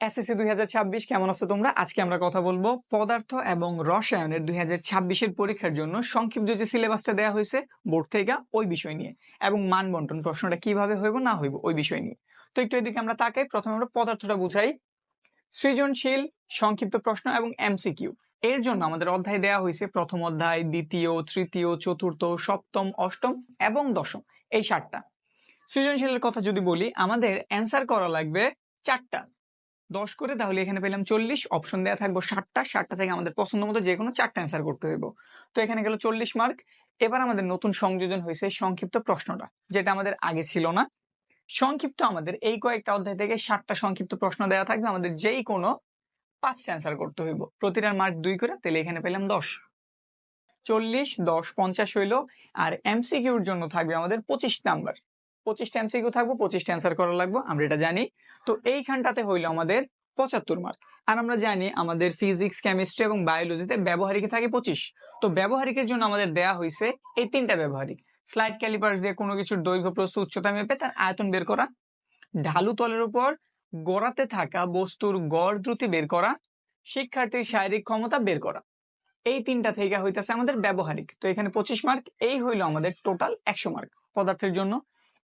SSC দুই হাজার ছাব্বিশ, কেমন আছো তোমরা? আজকে আমরা কথা বলব পদার্থ এবং রসায়নের দুই হাজার ছাব্বিশের পরীক্ষার জন্য সংক্ষিপ্ত যে সিলেবাসটা দেওয়া হয়েছে বোর্ড থেকে ওই বিষয় নিয়ে এবং মান বন্টন, প্রশ্নটা কীভাবে হইব, না হইব, ওই বিষয় নিয়ে। তো একটু এদিকে আমরা তাকাই, প্রথমে আমরা পদার্থটা বুঝাই। সৃজনশীল, সংক্ষিপ্ত প্রশ্ন এবং এমসিকিউ এর জন্য আমাদের অধ্যায় দেওয়া হয়েছে প্রথম অধ্যায়, দ্বিতীয়, তৃতীয়, চতুর্থ, সপ্তম, অষ্টম এবং দশম, এই সাতটা। সৃজনশীলের কথা যদি বলি, আমাদের অ্যান্সার করা লাগবে চারটা। দশ করে, তাহলে এখানে পেলাম চল্লিশ। অপশন দেওয়া থাকব ষাটটা। ষাটটা থেকে আমাদের পছন্দ মতো যে কোনো চারটা অ্যান্সার করতে হইব। তো এখানে গেল চল্লিশ মার্ক এবার আমাদের নতুন সংযোজন হয়েছে সংক্ষিপ্ত প্রশ্নটা, যেটা আমাদের আগে ছিল না। সংক্ষিপ্ত আমাদের এই কয়েকটা অধ্যায় থেকে ষাটটা সংক্ষিপ্ত প্রশ্ন দেওয়া থাকবে। আমাদের যেই কোনো পাঁচটা অ্যান্সার করতে হইব। প্রতিটার মার্ক দুই করে, তাহলে এখানে পেলাম দশ। চল্লিশ, দশ, পঞ্চাশ হইল। আর এমসিকিউর জন্য থাকবে আমাদের পঁচিশ নাম্বার পঁচিশটা এমসিকিউ থাকব পঁচিশটা অ্যান্সার করা লাগবে, আমরা এটা জানি। তো এইখানটাতে হইল আমাদের পঁচাত্তর মার্ক আর আমরা জানি আমাদের ফিজিক্স কেমিস্ট্রি এবং বায়োলজিতে ব্যবহারিক থাকে পঁচিশ। তো ব্যবহারিকের জন্য আমাদের দেয়া হয়েছে এই তিনটা ব্যবহারিক। স্লাইড ক্যালিপার দিয়ে কোনো কিছুর দৈর্ঘ্য, প্রস্থ, উচ্চতা মেপে তার আয়তন বের করা। ঢালু তলের উপর গড়াতে থাকা বস্তুর গড় দ্রুতি বের করা। শিক্ষার্থীর শারীরিক ক্ষমতা বের করা। এই তিনটা থেকে হইতেছে আমাদের ব্যবহারিক। তো এখানে পঁচিশ মার্ক এই হইল আমাদের টোটাল একশো মার্ক পদার্থের জন্য।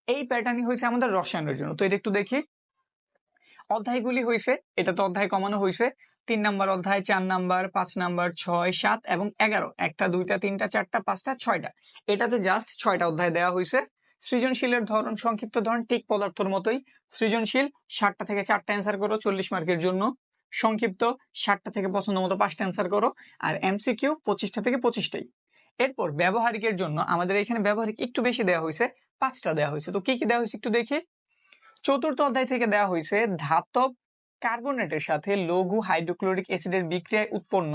এই প্যাটার্নই হয়েছে আমাদের রসায়নের জন্য। তো এটা একটু দেখি। অধ্যায়গুলি হয়েছে, এটা তো অধ্যায় কমানো হয়েছে। তিন নাম্বার অধ্যায়, চার নাম্বার, পাঁচ নাম্বার, ছয়, সাত এবং এগারো। একটা, দুইটা, তিনটা, চারটা, পাঁচটা, ছয়টা। এটাতে জাস্ট ছয়টা অধ্যায় দেওয়া হয়েছে। সৃজনশীলের ধরন, সংক্ষিপ্ত ধরন, ঠিক পদার্থের মতোই। সৃজনশীল, ষাটটা থেকে চারটা অ্যান্সার করো চল্লিশ মার্কের জন্য। সংক্ষিপ্ত, ষাটটা থেকে পছন্দ মতো পাঁচটা অ্যান্সার করো। আর এমসিকিউ পঁচিশটা থেকে পঁচিশটাই। এরপর ব্যবহারিকের জন্য আমাদের এখানে ব্যবহারিক একটু বেশি দেওয়া হয়েছে। পাঁচটা দেওয়া হয়েছে। তো কি কি দেওয়া হয়েছে একটু দেখি। চতুর্থ অধ্যায় থেকে দেওয়া হয়েছে, ধাতব কার্বনেটের সাথে লঘু হাইড্রোক্লোরিক অ্যাসিডের বিক্রিয়ায় উৎপন্ন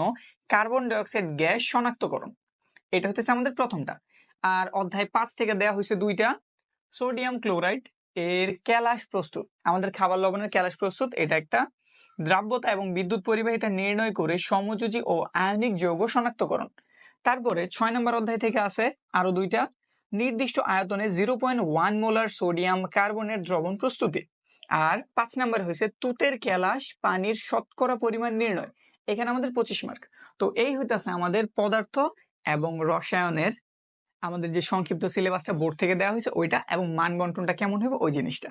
কার্বন ডাইঅক্সাইড গ্যাস শনাক্তকরণ। এটা হচ্ছে আমাদের প্রথমটা। আর অধ্যায় পাঁচ থেকে দেওয়া হয়েছে দুইটা। সোডিয়াম ক্লোরাইড এর ক্যালাস প্রস্তুত। আমাদের খাবার লবণের ক্যালাস প্রস্তুত। এটা একটা দ্রাব্যতা এবং বিদ্যুৎ পরিবাহিতা নির্ণয় করে সমযোজী ও আয়নিক যৌগ শনাক্তকরণ। তারপরে ছয় নম্বর অধ্যায় থেকে আছে আরও দুইটা। নির্দিষ্ট আয়তনে zero point one molar sodium কার্বনের দ্রবণ প্রস্তুতি। আর পাঁচ নাম্বার হয়েছে তুতের ক্যালাস পানির শতকরা পরিমাণ নির্ণয়। এখানে আমাদের পঁচিশ মার্ক তো এই হইতেছে আমাদের পদার্থ এবং রসায়নের আমাদের যে সংক্ষিপ্ত সিলেবাসটা বোর্ড থেকে দেওয়া হয়েছে ওইটা এবং মান বন্টনটা কেমন হবে ওই জিনিসটা।